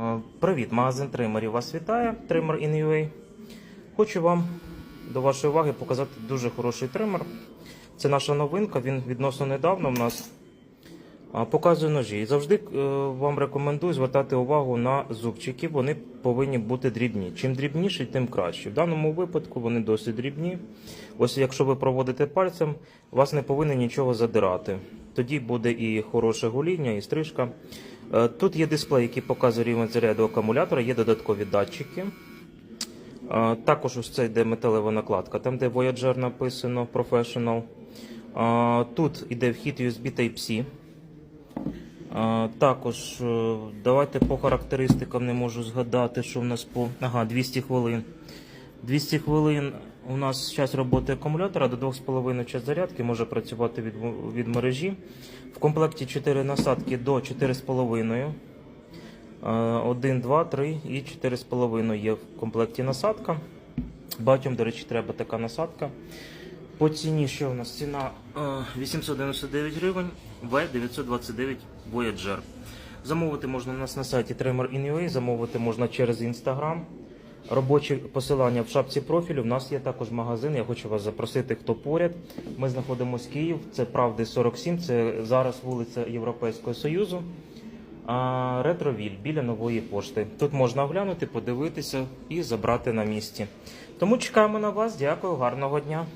Е, Привіт, магазин тримерів вас вітає, тример in.ua. Хочу вам до вашої уваги показати дуже хороший тример. Це наша новинка, він відносно недавно в нас показує ножі. І завжди е, вам рекомендую звертати увагу на зубчики. Вони повинні бути дрібні. Чим дрібніші, тим краще. В даному випадку вони досить дрібні. Ось якщо ви проводите пальцем, вас не повинні нічого задирати. Тоді буде і хороше гоління, і стрижка. Е, Тут є дисплей, який показує рівень заряду акумулятора, є додаткові датчики. Е, Також ось це йде металева накладка, там де Voyager написано Professional. Е, Тут йде вхід USB Type-C. Також давайте по характеристикам не можу згадати, що в нас по ага, 200 хвилин. 200 хвилин у нас час роботи акумулятора до 2,5 час зарядки може працювати від, від мережі. В комплекті 4 насадки до 4,5. 1, 2, 3 і 4,5 є в комплекті насадка. Багатьом, до речі, треба така насадка. По ціні, що у нас ціна е, 899 гривень, V929 Voyager. Замовити можна у нас на сайті Tremor.in.ua, замовити можна через Instagram. Робочі посилання в шапці профілю. У нас є також магазин. Я хочу вас запросити, хто поряд. Ми знаходимося в Київ, це Правди 47, це зараз вулиця Європейського Союзу. А, Ретровіль біля нової пошти. Тут можна оглянути, подивитися і забрати на місці. Тому чекаємо на вас. Дякую, гарного дня.